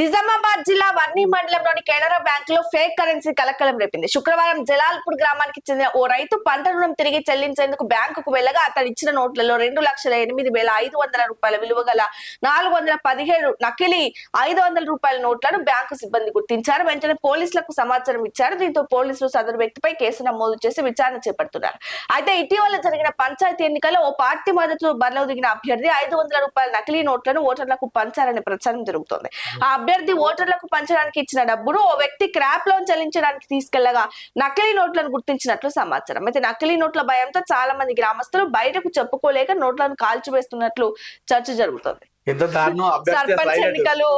నిజామాబాద్ జిల్లా వర్ణి మండలంలోని కెనరా బ్యాంక్లో ఫేక్ కరెన్సీ కలకలం రేపింది. శుక్రవారం జలాల్పూర్ గ్రామానికి చెందిన ఓ రైతు పంట రుణం తిరిగి చెల్లించేందుకు బ్యాంకుకు వెళ్ళగా అతను ఇచ్చిన నోట్లలో రెండు లక్షల ఎనిమిది వేల ఐదు వందల రూపాయల విలువ గల నాలుగు వందల పదిహేడు నకిలీ ఐదు వందల రూపాయల నోట్లను బ్యాంకు సిబ్బంది గుర్తించారు. వెంటనే పోలీసులకు సమాచారం ఇచ్చారు. దీంతో పోలీసులు సదరు వ్యక్తిపై కేసు నమోదు చేసి విచారణ చేపడుతున్నారు. అయితే ఇటీవల జరిగిన పంచాయతీ ఎన్నికల్లో ఓ పార్టీ మద్దతు బరిలో దిగిన అభ్యర్థి ఐదు వందల రూపాయల నకిలీ నోట్లను ఓటర్లకు పంచారనే ప్రచారం జరుగుతోంది. ఆ అభ్యర్థి ఓటర్లకు పంచడానికి ఇచ్చిన డబ్బును ఓ వ్యక్తి క్రాప్ లోన్ చెల్లించడానికి తీసుకెళ్ళగా నకిలీ నోట్లను గుర్తించినట్లు సమాచారం అయితే నకిలీ నోట్ల భయంతో చాలా మంది గ్రామస్తులు బయటకు చెప్పుకోలేక నోట్లను కాల్చివేస్తున్నట్లు చర్చ జరుగుతోంది ఎంత దారుణం అభ్యర్థి. ఎన్నికలు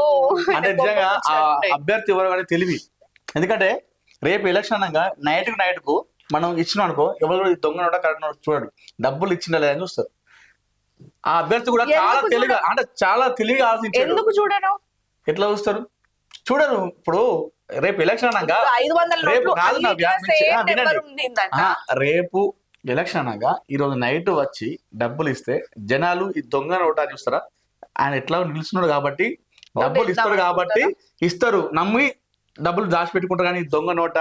అంటే నిజంగా. అభ్యర్థి ఎవరు కానీ తెలివి ఎందుకంటే రేపు ఎలక్షన్ అనగా నైట్కు నైట్కు మనం ఇచ్చినాం అనుకో ఎవరు దొంగ నోట కరెక్ట్ నోట చూడడు డబ్బులు ఇచ్చిందా లేదని చూస్తారు ఆ అభ్యర్థి కూడా చాలా తెలివిగా? అంటే చాలా తెలివిగా ఆలోచించాడు ఎందుకు చూడను ఎట్లా చూస్తారు? చూడరు. ఇప్పుడు రేపు ఎలక్షన్ అనగా రేపు కాదు రేపు ఎలక్షన్ అనగా ఈ రోజు నైట్ వచ్చి డబ్బులు ఇస్తే జనాలు ఈ దొంగ నోటా చూస్తారా? ఆయన ఎట్లా నిలుస్తున్నాడు కాబట్టి డబ్బులు ఇస్తాడు కాబట్టి ఇస్తారు. నమ్మి డబ్బులు దాచిపెట్టుకుంటారు కానీ ఈ దొంగ నోట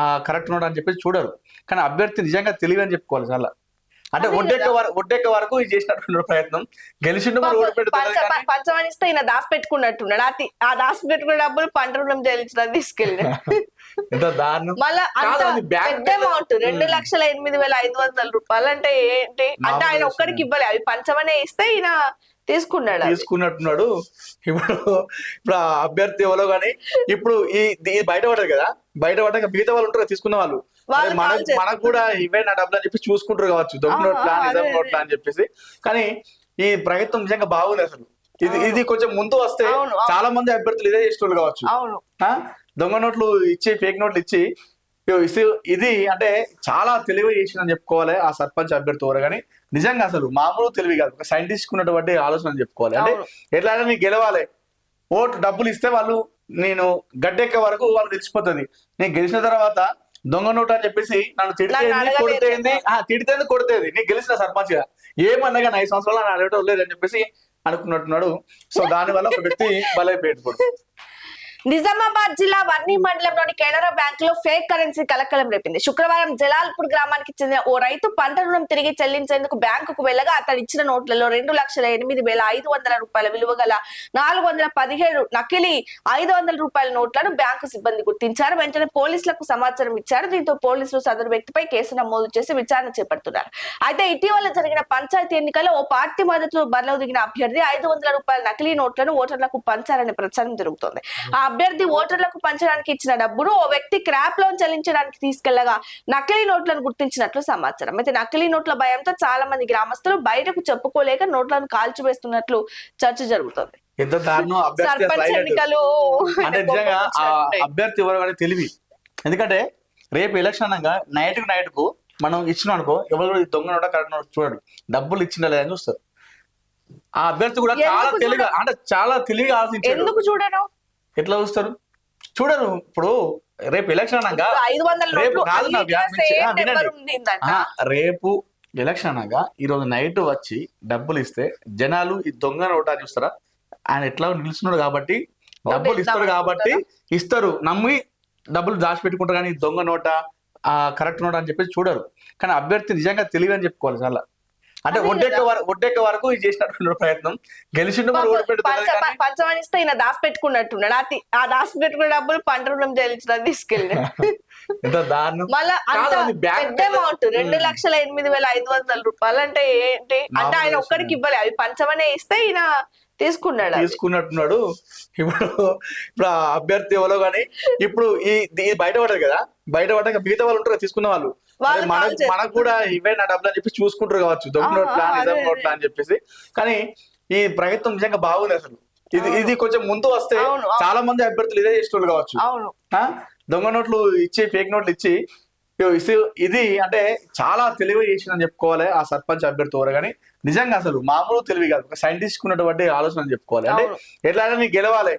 ఆ కరెక్ట్ నోట అని చెప్పేసి చూడరు. కానీ అభ్యర్థి నిజంగా తెలివి అని చెప్పుకోవాలి చాలా. అంటే ఒడ్డెక్క. వరకు ఒడ్డెక్క వరకు ఇది చేసినటువంటి ప్రయత్నం. గెలిచిండు పంచమనిస్తే ఈయన దాసి పెట్టుకున్నట్టున్నాడు. ఆ తి- ఆ దాసి పెట్టుకున్న డబ్బులు పంట రుణం చెల్లించడానికి తీసుకెళ్ళి ఎంత దారుణం. మళ్ళా అంత కాదు, అది బ్యాంక్ పెద్ద అమౌంట్ రెండు. లక్షల ఎనిమిది వేల ఐదు వందల రూపాయలు అంటే ఏంటి? అంటే ఆయన ఒక్కడికి. ఇవ్వలే. అవి పంచమనే ఇస్తే ఈయన తీసుకున్నాడు. తీసుకున్నట్టున్నాడు. ఇప్పుడు ఇప్పుడు అభ్యర్థి ఎవరో కానీ ఇప్పుడు ఈ బయట పడదు కదా. బయట పడ్డాక మిగతా వాళ్ళు ఉంటారు తీసుకున్న వాళ్ళు. మనకు కూడా ఇవే నా డబ్బులు అని చెప్పి చూసుకుంటారు కావచ్చు. దొంగ నోట్లా నిజం నోట్లా అని చెప్పేసి. కానీ ఈ ప్రయత్నం నిజంగా బాగుంది అసలు. ఇది. ఇది కొంచెం ముందు వస్తే. చాలా మంది అభ్యర్థులు ఇదే చేసేవాళ్ళు కావచ్చు? దొంగ నోట్లు ఇచ్చి ఫేక్ నోట్లు ఇచ్చి ఇది అంటే చాలా తెలివి చేసిందని చెప్పుకోవాలి ఆ సర్పంచ్ అభ్యర్థి ఎవరు. కానీ నిజంగా అసలు మామూలు తెలివి కాదు. ఒక సైంటిస్ట్ ఉన్నటువంటి ఆలోచన అని చెప్పుకోవాలి. అంటే అవును. ఎట్లయినా నీకు గెలవాలి. ఓటు డబ్బులు ఇస్తే వాళ్ళు నేను గడ్డెక్కే వరకు వాళ్ళు తెలిసిపోతుంది నేను గెలిచిన తర్వాత దొంగ నోటు అని చెప్పేసి నన్ను తిడితేంది. కొడితేంది ఆ తిడితేంది కొడితేది. నీకు గెలిచిన సర్పంచ్గా ఏమన్నా కానీ ఐదు సంవత్సరాలు నన్ను అడగటం లేదు అని చెప్పేసి అనుకున్నట్టున్నాడు. సో దాని వల్ల ఒక వ్యక్తి బలైపోయాడు నిజామాబాద్ జిల్లా వర్ణి మండలంలోని కెనరా బ్యాంక్లో ఫేక్ కరెన్సీ కలకలం రేపింది. శుక్రవారం జలాల్పూర్ గ్రామానికి చెందిన ఓ రైతు పంట రుణం తిరిగి చెల్లించేందుకు బ్యాంకుకు వెళ్ళగా అతను ఇచ్చిన నోట్లలో రెండు లక్షల ఎనిమిది వేల ఐదు వందల రూపాయల విలువ గల నాలుగు వందల పదిహేడు నకిలీ ఐదు వందల రూపాయల నోట్లను బ్యాంకు సిబ్బంది గుర్తించారు. వెంటనే పోలీసులకు సమాచారం ఇచ్చారు. దీంతో పోలీసులు సదరు వ్యక్తిపై కేసు నమోదు చేసి విచారణ చేపడుతున్నారు. అయితే ఇటీవల జరిగిన పంచాయతీ ఎన్నికల్లో ఓ పార్టీ మద్దతు బరిలో దిగిన అభ్యర్థి ఐదు వందల రూపాయల నకిలీ నోట్లను ఓటర్లకు పంచారనే ప్రచారం జరుగుతోంది. ఆ అభ్యర్థి ఓటర్లకు పంచడానికి ఇచ్చిన డబ్బును ఓ వ్యక్తి క్రాప్ లోన్ చెల్లించడానికి తీసుకెళ్ళగా నకిలీ నోట్లను గుర్తించినట్లు సమాచారం. అయితే నకిలీ నోట్ల భయంతో చాలా మంది గ్రామస్తులు బయటకు చెప్పుకోలేక నోట్లను కాల్చివేస్తున్నట్లు చర్చ జరుగుతోంది. ఎంత దారుణం. అభ్యర్థి. ఎన్నికలు అంటే నిజంగా. అభ్యర్థి ఎవరు తెలివి. ఎందుకంటే రేపు ఎలక్షన్ అనగా నైట్కు నైట్కు మనం ఇచ్చినాం అనుకో ఎవరు దొంగ నోట కరెక్ట్ నోట చూడడు. డబ్బులు ఇచ్చిందా లేదని చూస్తారు. ఆ అభ్యర్థి కూడా చాలా? తెలివిగా అంటే చాలా తెలివిగా ఆలోచించాడు. ఎందుకు చూడను? ఎట్లా చూస్తారు? చూడరు. ఇప్పుడు రేపు ఎలక్షన్ అనగా రేపు కాదు రేపు ఎలక్షన్ అనగా ఈ రోజు నైట్ వచ్చి డబ్బులు ఇస్తే జనాలు ఈ దొంగ నోటా చూస్తారా? ఆయన ఎట్లా నిలుస్తున్నాడు కాబట్టి డబ్బులు ఇస్తాడు కాబట్టి ఇస్తారు. నమ్మి డబ్బులు దాచిపెట్టుకుంటారు కానీ ఈ దొంగ నోట ఆ కరెక్ట్ నోట అని చెప్పేసి చూడరు. కానీ అభ్యర్థి నిజంగా తెలివి అని చెప్పుకోవాలి చాలా. అంటే ఒడ్డెక్క. వరకు ఒడ్డెక్క వరకు ఇది చేసినటువంటి ప్రయత్నం. గెలిచిండు మరి పంచమనిస్తే ఈయన దాసి పెట్టుకున్నట్టున్నాడు. ఆ తి- ఆ దాసి పెట్టుకున్న డబ్బులు పంట రుణం చెల్లించడానికి తీసుకెళ్ళి ఎంత దారుణం. మళ్ళా అంత పెద్ద అమౌంట్ రెండు. లక్షల ఎనిమిది వేల ఐదు వందల రూపాయలు అంటే ఏంటి? అంటే ఆయన ఒక్కడికి. ఇవ్వలే. అవి పంచమనే ఇస్తే ఈయన తీసుకున్నాడు. తీసుకున్నట్టున్నాడు. ఇప్పుడు ఇప్పుడు అభ్యర్థి ఎవరో కానీ ఇప్పుడు ఈ బయట పడదు కదా. బయట పడ్డాక మిగతా వాళ్ళు ఉంటారు తీసుకున్న వాళ్ళు. మనకు కూడా ఇవే నా డబ్బులు అని చెప్పి చూసుకుంటారు కావచ్చు. దొంగ నోట్లా ఆ, నిజం నోట్లా అని చెప్పేసి. కానీ ఈ ప్రయత్నం నిజంగా బాగుంది అసలు. ఇది. ఇది కొంచెం ముందు వస్తే. చాలా మంది అభ్యర్థులు ఇదే చేసేవాళ్ళు కావచ్చు? దొంగ నోట్లు ఇచ్చి ఫేక్ నోట్లు ఇచ్చి ఇది అంటే చాలా తెలివి చేసిందని చెప్పుకోవాలి ఆ సర్పంచ్ అభ్యర్థి ఎవరు కానీ నిజంగా అసలు మామూలు తెలివి కాదు. ఒక సైంటిస్ట్ ఉన్నటువంటి ఆలోచన అని చెప్పుకోవాలి. అంటే అవును. ఎట్లయినా నీకు గెలవాలి.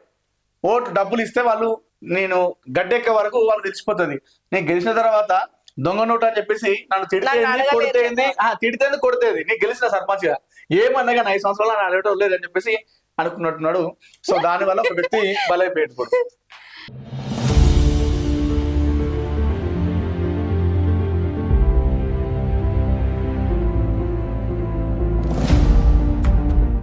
ఓటు డబ్బులు ఇస్తే వాళ్ళు నేను గడ్డెక్కే వరకు వాళ్ళు తెలిసిపోతుంది నేను గెలిచిన తర్వాత దొంగ నోటు అని చెప్పేసి నన్ను తిడితేంది. కొడితేంది ఆ తిడితేంది కొడితేది నీకు గెలిచిన సర్పంచ్గా ఏమన్నా కానీ ఐదు సంవత్సరాలు నన్ను అడగటం లేదు అని చెప్పేసి అనుకున్నట్టున్నాడు. సో దాని వల్ల ఒక వ్యక్తి బలైపోయాడు